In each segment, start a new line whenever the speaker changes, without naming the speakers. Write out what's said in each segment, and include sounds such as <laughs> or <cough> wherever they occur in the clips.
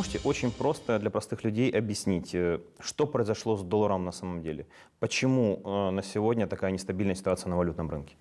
можете очень просто для простых людей объяснить, э, что произошло с долларом на самом деле? Почему э, на сегодня такая нестабильная ситуация на валютном рынке?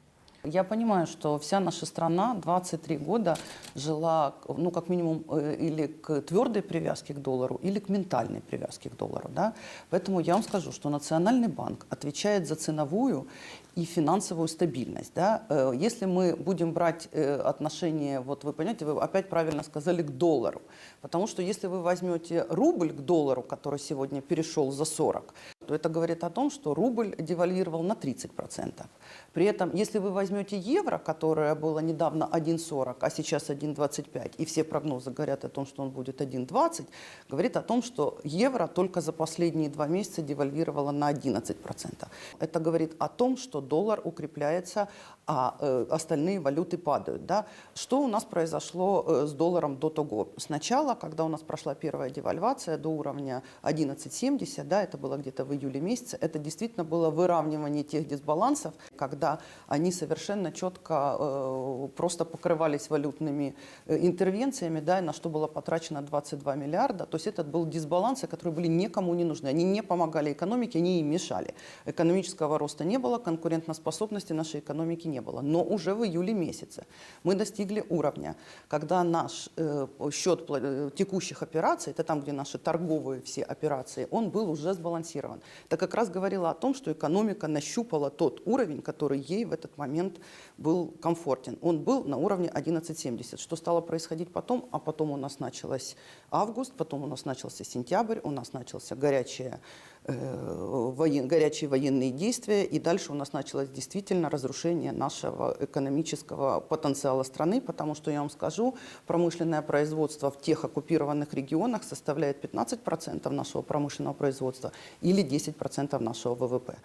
Я понимаю, что вся наша страна 23 года жила, ну, как минимум, э, или к твердой привязке к доллару, или к ментальной привязке к доллару. Да? Поэтому я вам скажу, что Национальный банк отвечает за ценовую и финансовую стабильность. Да? Э, Если мы будем брать э, отношение, вот вы понимаете, вы опять правильно сказали, к доллару. Потому что если вы возьмете рубль к доллару, который сегодня перешел за 40, то это говорит о том, что рубль девальвировал на 30%. При этом, если вы возьмете евро, которое было недавно 1,40, а сейчас 1,25, и все прогнозы говорят о том, что он будет 1,20, говорит о том, что евро только за последние два месяца девальвировало на 11%. Это говорит о том, что доллар укрепляется, а э, остальные валюты падают. Да? Что у нас произошло э, с долларом до того? Сначала, когда у нас прошла первая девальвация до уровня 11,70, да, это было где-то в июле месяце, это действительно было выравнивание тех дисбалансов, когда они совершенно четко э, просто покрывались валютными э, интервенциями, да, на что было потрачено 22 миллиарда. То есть это был дисбалансы, которые были никому не нужны. Они не помогали экономике, они ей мешали. Экономического роста не было, конкурентоспособности нашей экономики не было. Но уже в июле месяце мы достигли уровня, когда наш э, счет э, текущих операций, это там, где наши торговые все операции, он был уже сбалансирован. Это как раз говорило о том, что экономика нащупала тот уровень, который ей в этот момент был комфортен. Он был на уровне 11,70. Что стало происходить потом? А потом у нас началось август, потом у нас начался сентябрь, у нас начался горячее, э, воен- горячие военные действия, и дальше у нас началось действительно разрушение нашего экономического потенциала страны, потому что, я вам скажу, промышленное производство в тех оккупированных регионах составляет 15% нашего промышленного производства или 10% нашего ВВП.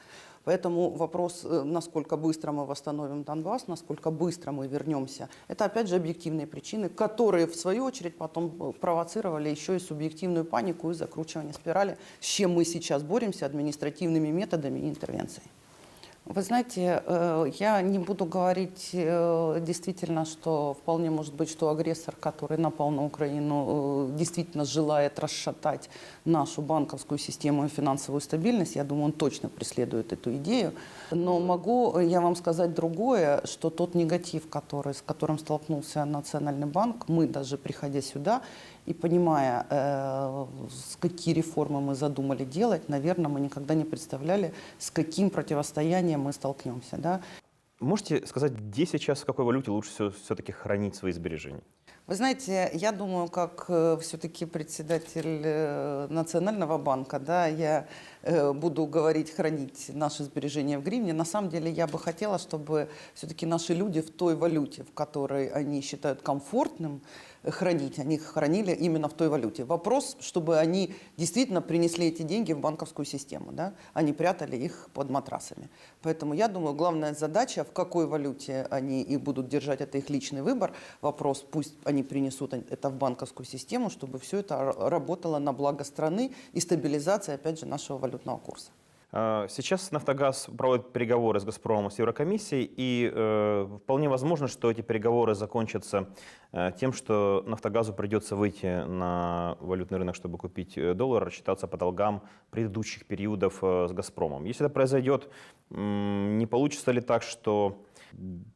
Поэтому вопрос, э, насколько быстро мы восстановим Донбасс, насколько быстро мы вернемся, это опять же объективные причины, которые в свою очередь потом э, провоцировали еще и субъективную панику и закручивание спирали, с чем мы сейчас боремся административными методами и интервенцией. Вы знаете, э, я не буду говорить э, действительно, что вполне может быть, что агрессор, который напал на Украину, э, действительно желает расшатать нашу банковскую систему и финансовую стабильность. Я думаю, он точно преследует эту идею. Но могу я вам сказать другое, что тот негатив, который, с которым столкнулся Национальный банк, мы даже приходя сюда и понимая, э, какие реформы мы задумали делать, наверное, мы никогда не представляли, с каким противостоянием мы столкнемся. Да?
Можете сказать, где сейчас, в какой валюте лучше все-таки хранить свои сбережения?
Вы знаете, я думаю, как все-таки председатель э, Национального банка, да, я э, буду говорить, хранить наши сбережения в гривне. На самом деле я бы хотела, чтобы все-таки наши люди в той валюте, в которой они считают комфортным э, хранить, они их хранили именно в той валюте. Вопрос, чтобы они действительно принесли эти деньги в банковскую систему, да, не прятали их под матрасами. Поэтому я думаю, главная задача, в какой валюте они и будут держать, это их личный выбор. Вопрос, пусть они принесут это в банковскую систему, чтобы все это работало на благо страны и стабилизация, опять же, нашего валютного курса.
А, Сейчас «Нафтогаз» проводит переговоры с «Газпромом» с Еврокомиссией, и э, вполне возможно, что эти переговоры закончатся э, тем, что «Нафтогазу» придется выйти на валютный рынок, чтобы купить э, доллар, рассчитаться по долгам предыдущих периодов э, с «Газпромом». Если это произойдет, м, не получится ли так, что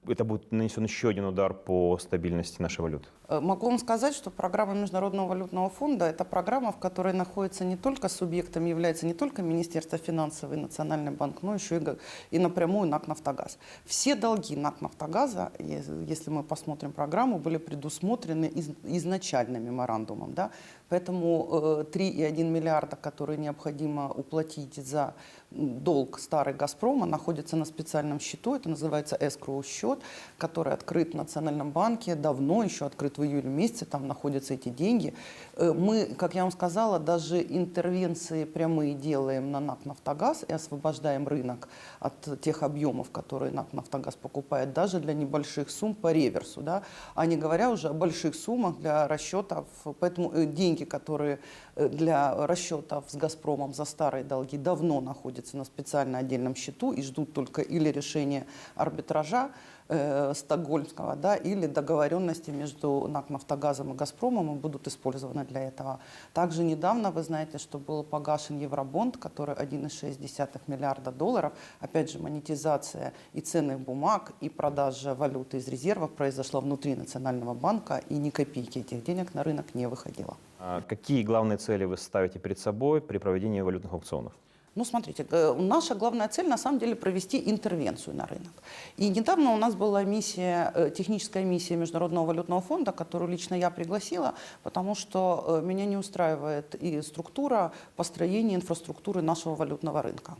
это будет нанесен еще один удар по стабильности нашей валюты?
Э, Могу вам сказать, что программа Международного валютного фонда – это программа, в которой находится не только субъектом, является не только Министерство финансов и Национальный банк, но еще и, и напрямую НАК «Нафтогаз». Все долги НАК «Нафтогаза», если мы посмотрим программу, были предусмотрены из- изначально меморандумом. Да? Поэтому э, 3,1 миллиарда, которые необходимо уплатить за долг старый «Газпрома», находятся на специальном счету, это называется escrow счет, который открыт в Национальном банке, давно еще открыт в июле месяце, там находятся эти деньги. Э, Мы, как я вам сказала, даже интервенции прямые делаем на НАК «Нафтогаз» и освобождаем рынок от тех объемов, которые НАК «Нафтогаз» покупает, даже для небольших сумм по реверсу, да, а не говоря уже о больших суммах для расчетов. Поэтому э, деньги, которые э, для расчетов с «Газпромом» за старые долги давно находятся на специально отдельном счету и ждут только или решения арбитража, э, Стокгольмского, да, или договоренности между НАК «Нафтогазом» и «Газпромом» будут использованы для этого. Также недавно, вы знаете, что был погашен Евробонд, который 1,6 миллиарда долларов. Опять же, монетизация и ценных бумаг, и продажа валюты из резервов произошла внутри Национального банка, и ни копейки этих денег на рынок не выходило.
А Какие главные цели вы ставите перед собой при проведении валютных аукционов?
Ну, смотрите, э, наша главная цель, на самом деле, провести интервенцию на рынок. И недавно у нас была миссия, э, техническая миссия Международного валютного фонда, которую лично я пригласила, потому что э, меня не устраивает и структура построения инфраструктуры нашего валютного рынка.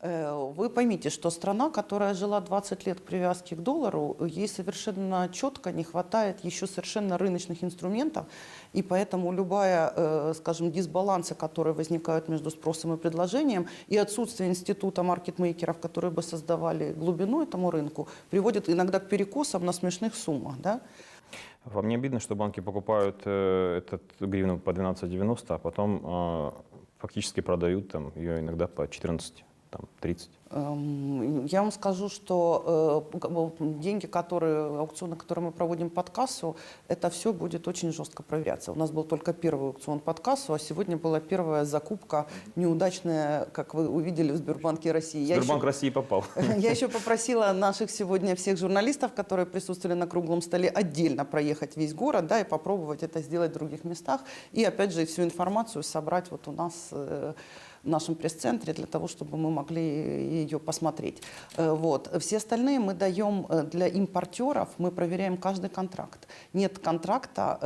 Э, Вы поймите, что страна, которая жила 20 лет к привязке к доллару, ей совершенно четко не хватает еще совершенно рыночных инструментов, и поэтому любая, э, скажем, дисбалансы, которые возникают между спросом и предложением, и отсутствие института маркетмейкеров, которые бы создавали глубину этому рынку, приводит иногда к перекосам на смешных суммах. Да?
Вам не обидно, что банки покупают э, этот гривну по 12,90, а потом э, фактически продают там, ее иногда по 14, там, 30?
Эм, Я вам скажу, что э, деньги, которые, аукционы, которые мы проводим под кассу, это все будет очень жестко проверяться. У нас был только первый аукцион под кассу, а сегодня была первая закупка неудачная, как вы увидели в Сбербанке России.
Сбербанк
еще-
России попал. <laughs>
Я еще <laughs> попросила наших сегодня всех журналистов, которые присутствовали на круглом столе, отдельно проехать весь город, да, и попробовать это сделать в других местах. И опять же всю информацию собрать вот у нас э, в нашем пресс-центре для того, чтобы мы могли ее посмотреть. Э, Вот. Все остальные мы даем э, для импортеров, мы проверяем каждый контракт. Нет контракта,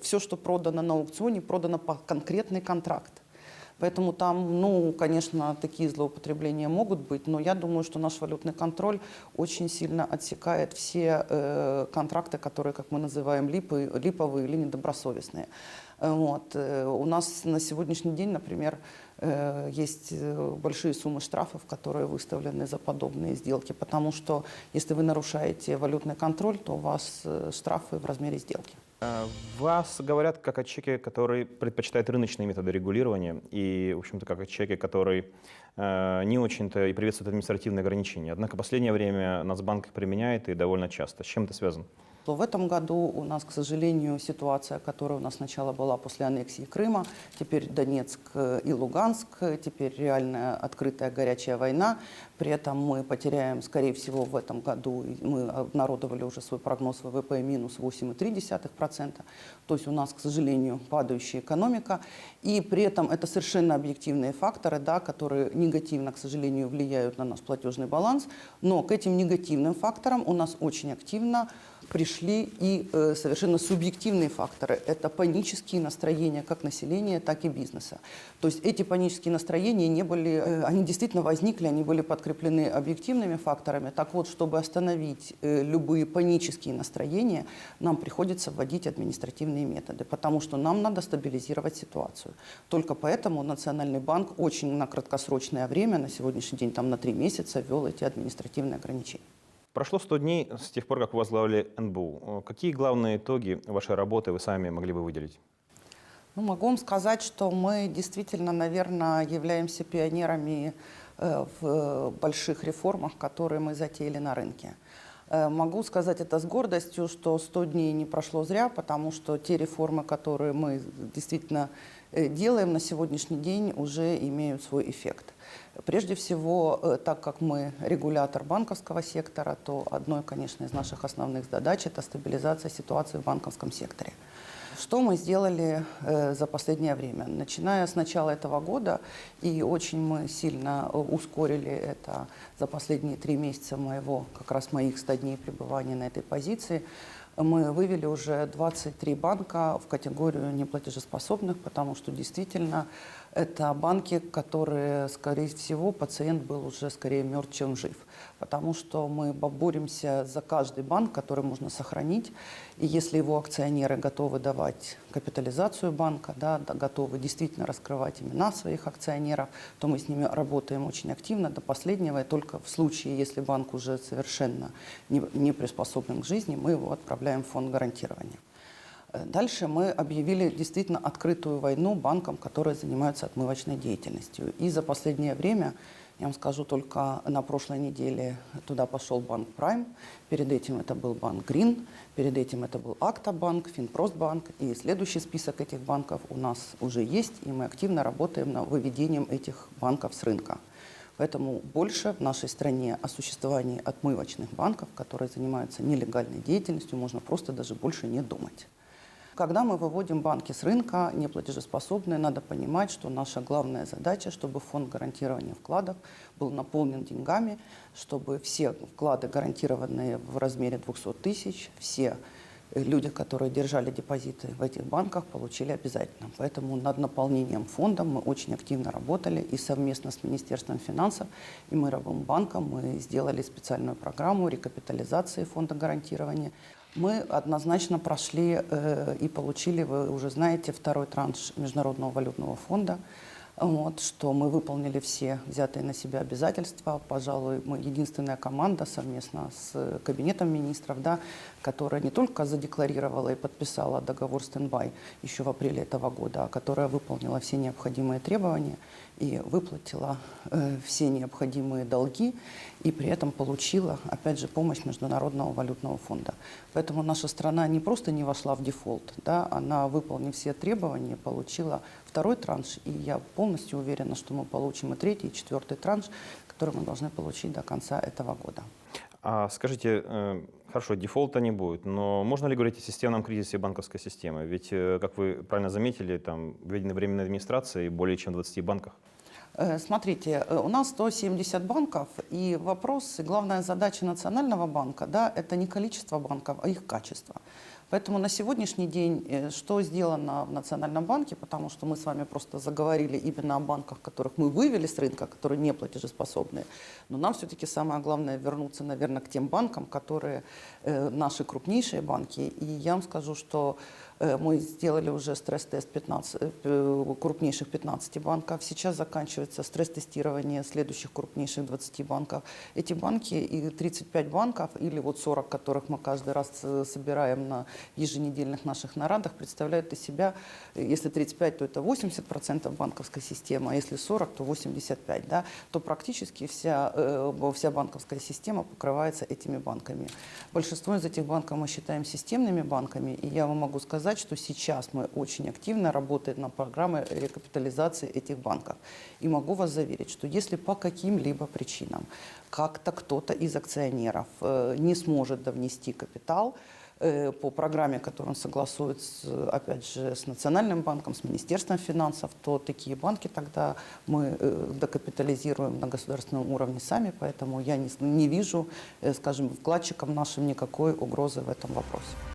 все, что продано на аукционе, продано по конкретный контракт. Поэтому там, ну, конечно, такие злоупотребления могут быть, но я думаю, что наш валютный контроль очень сильно отсекает все э, контракты, которые, как мы называем, липы, липовые или недобросовестные. Э, Вот. э, У нас на сегодняшний день, например, э, есть большие суммы штрафов, которые выставлены за подобные сделки, потому что если вы нарушаете валютный контроль, то у вас штрафы в размере сделки.
Вас говорят как о человеке, который предпочитает рыночные методы регулирования и, в общем-то, как о человеке, который э, не очень-то и приветствует административные ограничения. Однако в последнее время Нацбанк их применяет и довольно часто. С чем это связано?
То в этом году у нас, к сожалению, ситуация, которая у нас сначала была после аннексии Крыма, теперь Донецк э, и Луганск, теперь реальная открытая горячая война. При этом мы потеряем, скорее всего, в этом году, мы обнародовали уже свой прогноз ВВП минус 8,3%. То есть у нас, к сожалению, падающая экономика. И при этом это совершенно объективные факторы, да, которые негативно, к сожалению, влияют на наш платежный баланс. Но к этим негативным факторам у нас очень активно пришли и э, совершенно субъективные факторы. Это панические настроения как населения, так и бизнеса. То есть эти панические настроения не были, э, они действительно возникли, они были подкреплены объективными факторами. Так вот, чтобы остановить э, любые панические настроения, нам приходится вводить административные методы, потому что нам надо стабилизировать ситуацию. Только поэтому Национальный банк очень на краткосрочное время, на сегодняшний день там на три месяца, ввел эти административные ограничения.
Прошло 100 дней с тех пор, как вы возглавили НБУ. Э, Какие главные итоги вашей работы вы сами могли бы выделить?
Ну, могу вам сказать, что мы действительно, наверное, являемся пионерами э, в э, больших реформах, которые мы затеяли на рынке. Могу сказать это с гордостью, что 100 дней не прошло зря, потому что те реформы, которые мы действительно делаем на сегодняшний день, уже имеют свой эффект. Прежде всего, э, так как мы регулятор банковского сектора, то одной, конечно, из наших основных задач – это стабилизация ситуации в банковском секторе. Что мы сделали э, за последнее время? Начиная с начала этого года, и очень мы сильно э, ускорили это за последние три месяца моего, как раз моих 100 дней пребывания на этой позиции, мы вывели уже 23 банка в категорию неплатежеспособных, потому что действительно это банки, которые, скорее всего, пациент был уже скорее мертв, чем жив. Потому что мы боремся за каждый банк, который можно сохранить. И если его акционеры готовы давать капитализацию банка, да, готовы действительно раскрывать имена своих акционеров, то мы с ними работаем очень активно до последнего. И только в случае, если банк уже совершенно не, не приспособлен к жизни, мы его отправляем в фонд гарантирования. Дальше мы объявили действительно открытую войну банкам, которые занимаются отмывочной деятельностью. И за последнее время Я вам скажу, только на прошлой неделе туда пошел банк Prime, перед этим это был банк Green, перед этим это был Актобанк, Финпростбанк, и следующий список этих банков у нас уже есть, и мы активно работаем над выведением этих банков с рынка. Поэтому больше в нашей стране о существовании отмывочных банков, которые занимаются нелегальной деятельностью, можно просто даже больше не думать. Когда мы выводим банки с рынка неплатежеспособные, надо понимать, что наша главная задача, чтобы фонд гарантирования вкладов был наполнен деньгами, чтобы все вклады, гарантированные в размере 200 тысяч, все люди, которые держали депозиты в этих банках, получили обязательно. Поэтому над наполнением фонда мы очень активно работали и совместно с Министерством финансов и Мировым банком мы сделали специальную программу рекапитализации фонда гарантирования. Мы однозначно прошли э, и получили, вы уже знаете, второй транш Международного валютного фонда. Вот, что мы выполнили все взятые на себя обязательства. Пожалуй, мы единственная команда совместно с Кабинетом министров, да, которая не только задекларировала и подписала договор стендбай еще в апреле этого года, а которая выполнила все необходимые требования и выплатила э, все необходимые долги и при этом получила, опять же, помощь Международного валютного фонда. Поэтому наша страна не просто не вошла в дефолт, да, она, выполнив все требования, получила второй транш, и я полностью уверена, что мы получим и третий, и четвертый транш, который мы должны получить до конца этого года.
А скажите, э, хорошо, дефолта не будет, но можно ли говорить о системном кризисе банковской системы? Ведь, э, как вы правильно заметили, там введены временные администрации более чем в 20 банках.
Э, Смотрите, э, у нас 170 банков, и вопрос, и главная задача Национального банка, да, это не количество банков, а их качество. Поэтому на сегодняшний день э, что сделано в Национальном банке, потому что мы с вами просто заговорили именно о банках, которых мы вывели с рынка, которые не платежеспособные, но нам все-таки самое главное вернуться, наверное, к тем банкам, которые э, наши крупнейшие банки. И я вам скажу, что мы сделали уже стресс-тест 15, э, крупнейших 15 банков. Сейчас заканчивается стресс-тестирование следующих крупнейших 20 банков. Эти банки и 35 банков, или вот 40, которых мы каждый раз э, собираем на еженедельных наших нарадах, представляют из себя, э, если 35, то это 80% банковской системы, а если 40, то 85, да, то практически вся, э, вся банковская система покрывается этими банками. Большинство из этих банков мы считаем системными банками, и я вам могу сказать, что сейчас мы очень активно работаем на программе рекапитализации этих банков. И могу вас заверить, что если по каким-либо причинам как-то кто-то из акционеров э, не сможет довнести капитал, э, по программе, которую он согласует, с, опять же, с Национальным банком, с Министерством финансов, то такие банки тогда мы э, докапитализируем на государственном уровне сами, поэтому я не, не вижу, скажем, вкладчикам нашим никакой угрозы в этом вопросе.